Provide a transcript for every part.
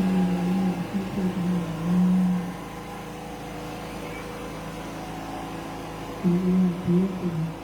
Thank you.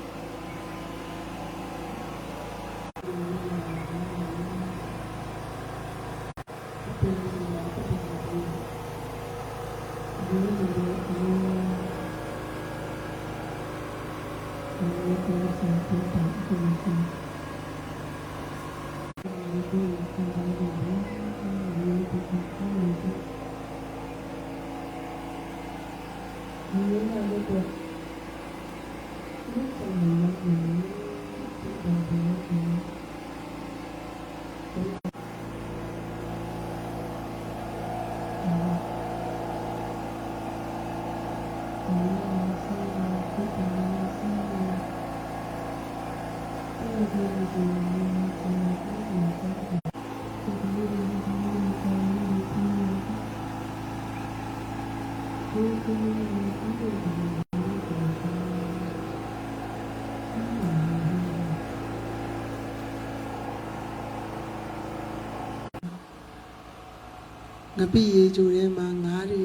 ငပိရေကြိုထဲမှာငါးတွေ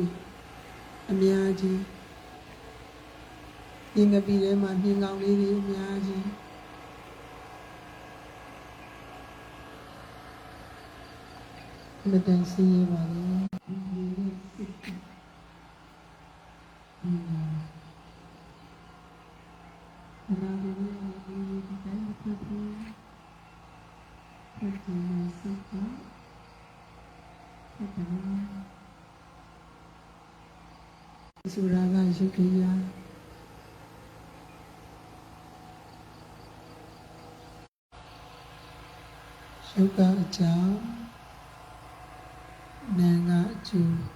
အများကြီးဒီငပိထဲမှာမြင်ကောင်လေးတွေအများကြီးမတန်စီးရပါလေ Surava Shukriya. Shuka cháo, nàng ngã chuồng.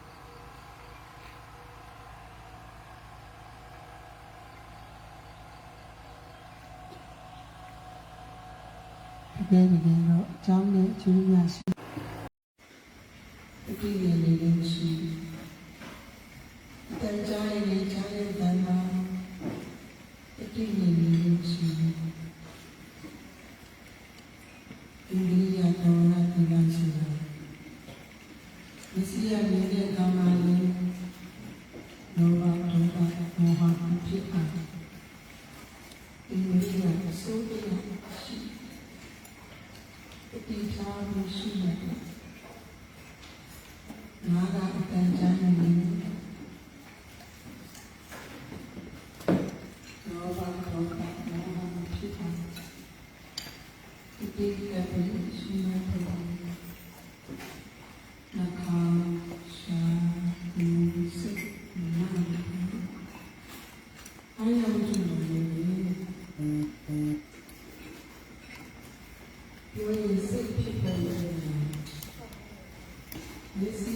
တကယ်တကယ်တော့အကြောင်းနဲ့အကျိုးများရှိအကြည့် Thank you. This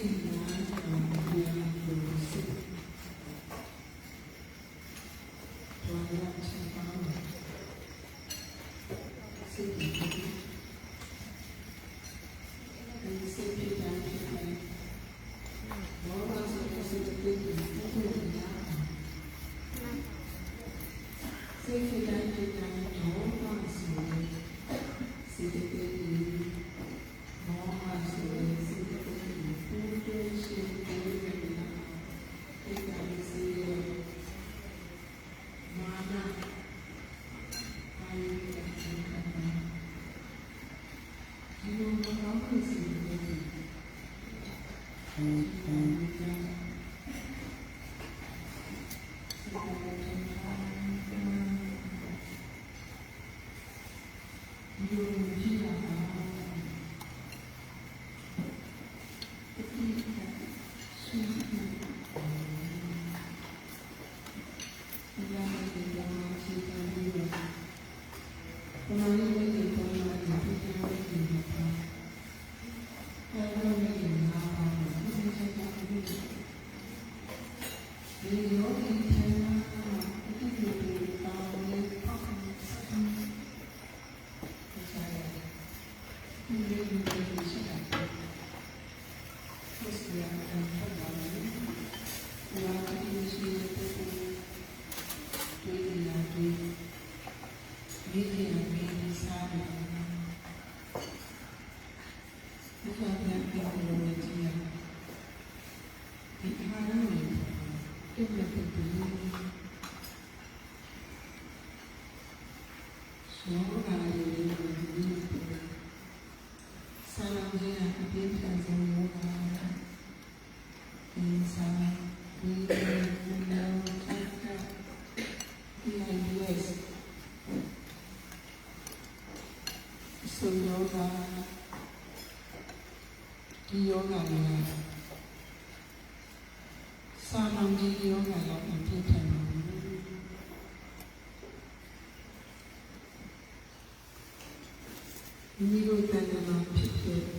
ဆိုယောဂဒီယောဂလည်းစာနာမီယောဂလည်းအပြည့်ထင်ပါဘူးမိတို့တဏ္ဍာဖြစ်ဖြစ်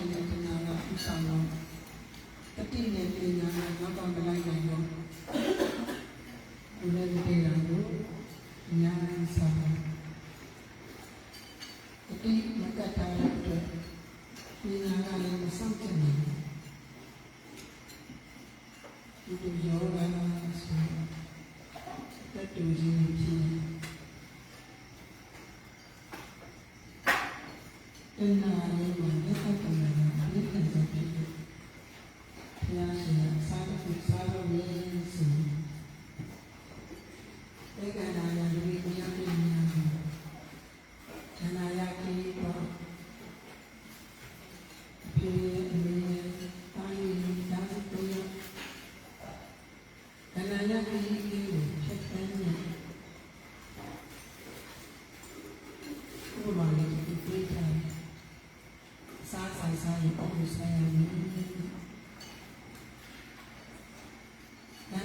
င့်နဲ့ပညာကဥဆောင်တော့တတိနဲ့ပညာကငါ့ပါမလိုက်နိုင်တော့ဘုရားတိရာကိုဉာဏ်ဆောင်တတိမကတာတဲ့ပညာကလည်းမဆောင်တဲ့ Yeah.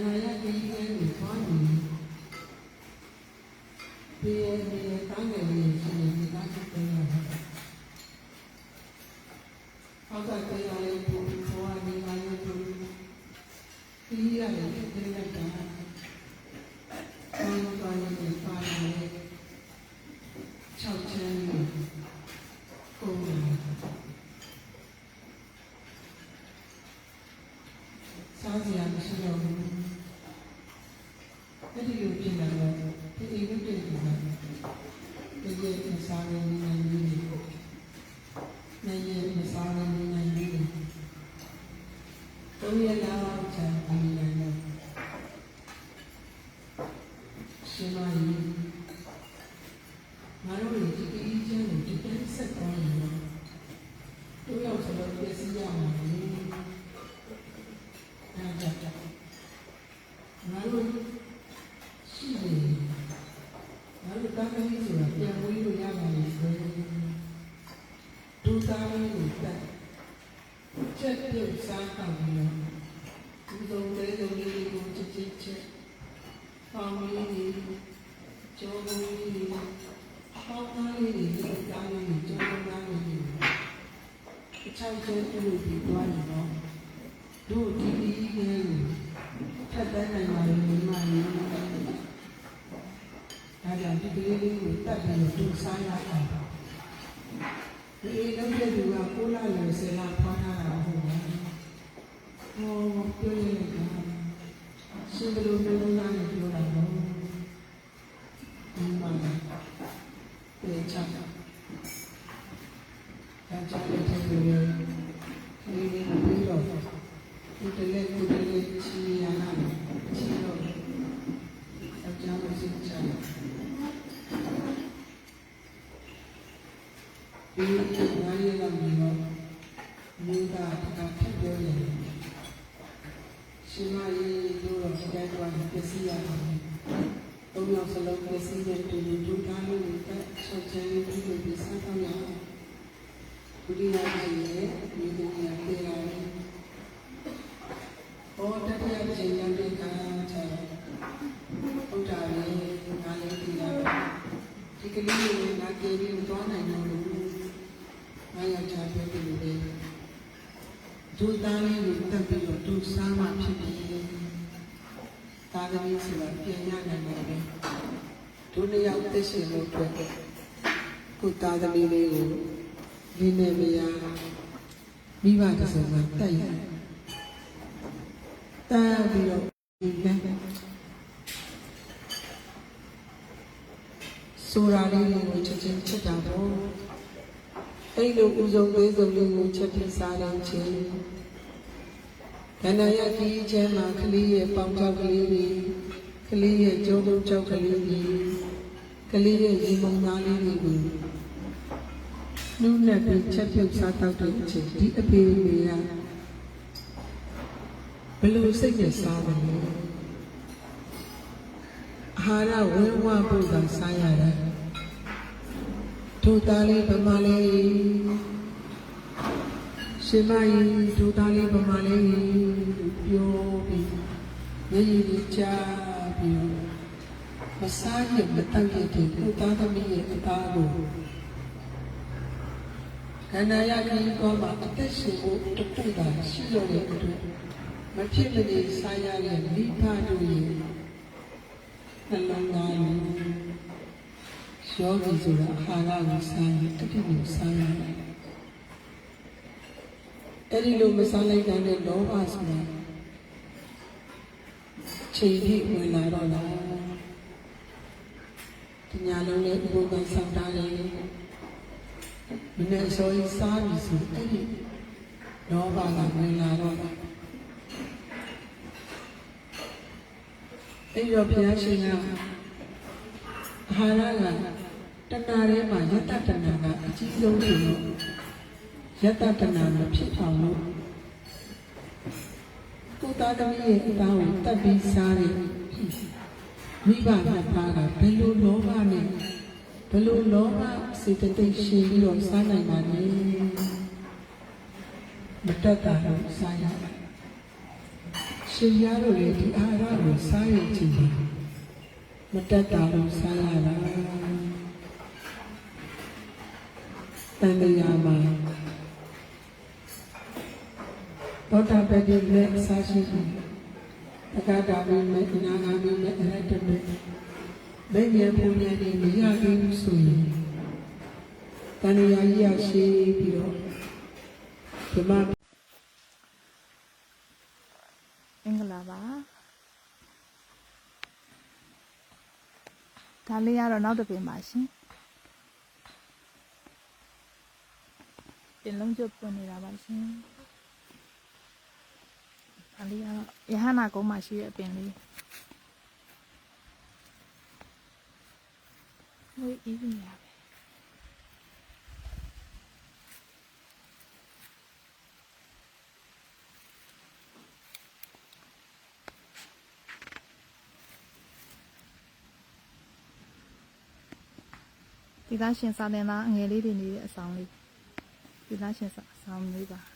နာရကင်းတဲ့ကိုပေါင်းနေပြေပြေတန်းနေနေရှိနေတာဖြစ်တယ်။အောက်ကတရားလေးကိုပေါ်နေမှလည်းဒီရတယ်တဲ့ကံ ഒറ്റ ഒരു എക്സാക്ട് လူကကိုလာလူစလာဖွားထားတာဟုတ်ပါဘူး။ဟောပြောရင်ကရှင်ဘလို့ပြောလာတယ်ပြောတာတော့ဒီမှာပြေချတာ။ဒါကြောင့်ဒီလိုမျိုးဒီလိုပြီးတော့ဒီတလေဒီတလေချီရနာချီတော့အကြောင်းစစ်ချာ ဒီဝါရီလာမီတော့မိသားတကဖြစ်ပြောရင်ရှင်မကြီးတို့တော့ဒီတိုင်းတော့ပစ္စည်းရတယ်။ဘုံရောက်စလုံးပစ္စည်းတွေတူတူထားလို့တက်ချက်ချင်းပြီးလို့ဒီစားတော့ရအောင်။ဘုရားကြီးရဲ့ဒီလိုမျိုးပြေလာတယ်။ဟောတတိယချိန်ရတဲ့ကာလကျတော့ဘုရားရဲ့ငါလေးဒီလာဒီကလေးကိုငါကြည့်ပြီးသွားနိုင်တော့ လို့ငါယောက်ျားပြောတယ်လေဒုသားလေးကိုတက်ပြီးတော့ဒုစားမှဖြစ်တယ်သာသမီဆိုတာပြင်ရနိုင်တယ်ဒုနှစ်ယောက်သိရှိလို့အတွက်ကိုသားသမီးလေးကိုဒီနေ့မရမိဘတစ်စုံကတက်ရတက်ပြီးတော့ဒီကံဆိုတာလေးကိုချက်ချင်းချက်တာပေါ့ အဲ့လိုဥဆုံးသေးဆုံးလေးကိုချက်ပြီးစားတော့ချင်းခန္ဓာရကြီးချမ်းမှာကလေးရဲ့ပေါင်ချောက်ကလေးတွေကလေးရဲ့ကြိုးတုံးချောက်ကလေးတွေကလေးရဲ့ရေမုံသားလေးတွေကိုနှုတ်နဲ့ပြီးချက်ပြုတ်စားတော့တဲ့အချိန်ဒီအပေတွေကဘယ်လိုစိတ်နဲ့စားတယ်လဲအာဟာရဝင်းဝဖို့ကစားရတယ် ထိုသားလေးဗမာလေးရှင်မကြီးထိုသားလေးဗမာလေးပြောပြီးရည်ရည်ချပြီးမစားရမတတ်ရတဲ့ကိုသားသမီးရဲ့အသားကိုခန္ဓာရကြီးကောမှာအသက်ရှင်ဖို့တခုသာရှိရတဲ့အတွက်မဖြစ်မနေစားရတဲ့မိဘတို့ရဲ့နှလုံးသားကို ယောဂီဆိုတာအာဟာရကိုစားရင်တတိကိုစားရတယ်အဲ့ဒီလိုမစားလိုက်တဲ့လောဘဆိုတာချိန်ထိဝင်လာတော့လားဒီညာလုံးလေးဥပ္ပန်ဆောင်တာလေမနေ့ဆိုရင်စားပြီဆိုအဲ့ဒီလောဘကဝင်လာတော့လားအဲ့တော့ဘုရားရှင်ကအာဟာရက တဏှာထဲမှာယတ္တတဏှာကအကြီးဆုံးဆိုတော့ယတ္တတဏှာမဖြစ်အောင်လို့ကိုယ်သားသမီးရဲ့အသားကိုတတ်ပြီးစားတယ်မိဘနှစ်ပါးကဘယ်လိုလောဘနဲ့ဘယ်လိုလောဘစေတသိက်ရှင်ပြီးတော့စားနိုင်ပါလဲမတတ်တာတော့စားရတယ်ရှင်ရတို့လေဒီအာဟာရကိုစားရခြင်းမတတ်တာတော့စားရတာ တန်တရားမှာသောတာပတိနဲ့အစာရှိတယ်တက္ကတာမင်းနဲ့အနာဂါမင်းနဲ့အရတ္တမေမင်းရဲ့ဘုံဉာဏ်နဲ့မရသေးဘူးဆိုရင်တန်တရားကြီးရရှိပြီးတော့ဒီမှာမင်္ဂလာပါဒါလေးကတော့နောက်တစ်ပင်ပါရှင် ပြင်လုံးကျွတ်ပွင့်နေတာပါရှင်ဒါလေးကတော့ယဟနာကုန်းမှာရှိတဲ့အပင်လေးဝေးအီးနေရပဲဒီသားရှင်စာတင်သားအငယ်လေးတွေနေတဲ့အဆောင်လေး ဒီသားရှင်စာအဆော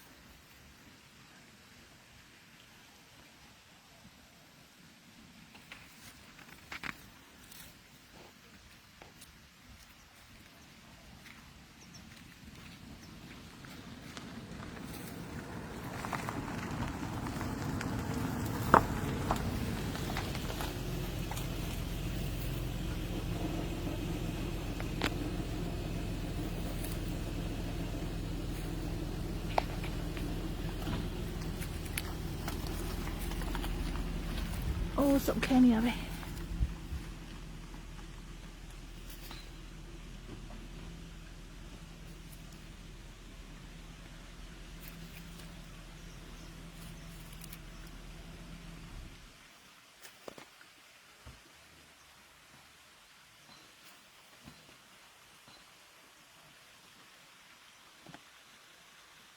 สมแค่นี้ไป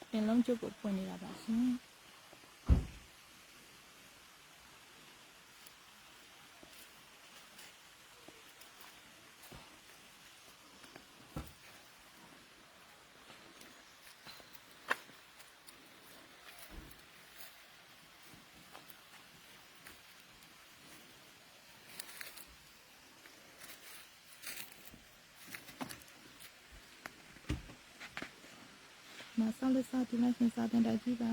เป็นล้มจุกปุ่นนี่ละบ้าง မဆောက်လက်စားဒီလိုက်ရှင်စာတင်တိုက်ကြည့်ပါ